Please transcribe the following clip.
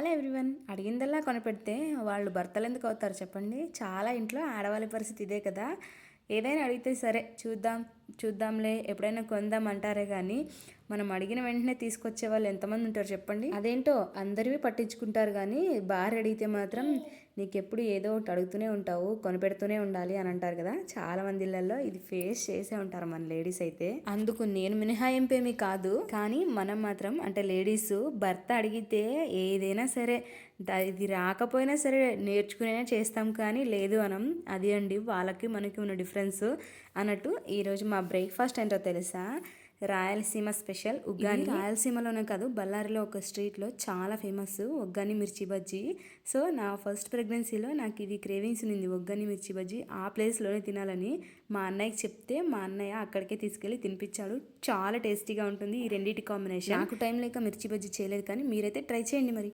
Hello everyone. అడిగిందల్లా కొనిపెడితే వాళ్ళు భర్తలు ఎందుకు అవుతారు చెప్పండి. చాలా ఇంట్లో ఆడవాళ్ళ పరిస్థితి ఇదే కదా. ఏదైనా అడిగితే సరే చూద్దాం. చూద్దాంలే ఎప్పుడైనా కొందాం అంటారే కానీ మనం అడిగిన వెంటనే తీసుకొచ్చే వాళ్ళు ఎంతమంది ఉంటారు చెప్పండి? అదేంటో అందరివి పట్టించుకుంటారు కానీ బార్ అడిగితే మాత్రం నీకు ఎప్పుడు ఏదో ఒకటి అడుగుతూనే ఉంటావు కొనిపెడుతూనే ఉండాలి అని అంటారు కదా. చాలా మంది ఇళ్ళలో ఇది ఫేస్ చేసే ఉంటారు మన లేడీస్ అయితే. అందుకు నేను మినహాయింపేమి కాదు. కానీ మనం మాత్రం అంటే లేడీస్ భర్త అడిగితే ఏదైనా సరే ఇది రాకపోయినా సరే నేర్చుకునే చేస్తాం కానీ లేదు మనం అది అండి వాళ్ళకి మనకి ఉన్న డిఫరెన్స్ అన్నట్టు ఈరోజు మా మా బ్రేక్ఫాస్ట్ ఏంటో తెలుసా? రాయలసీమ స్పెషల్. ఉగ్గాని. రాయలసీమలోనే కాదు బళ్ళారిలో ఒక స్ట్రీట్లో చాలా ఫేమస్ ఒగ్గాని మిర్చి బజ్జీ. సో నా ఫస్ట్ ప్రెగ్నెన్సీలో నాకు ఇది క్రేవింగ్స్ ఉంది ఒగ్గాని మిర్చి బజ్జీ. ఆ ప్లేస్లోనే తినాలని మా అన్నయ్యకి చెప్తే మా అన్నయ్య అక్కడికే తీసుకెళ్ళి తినిపించాడు చాలా టేస్టీగా ఉంటుంది ఈ రెండింటి కాంబినేషన్. నాకు టైం లేక మిర్చి బజ్జీ చేయలేదు కానీ మీరైతే ట్రై చేయండి మరి.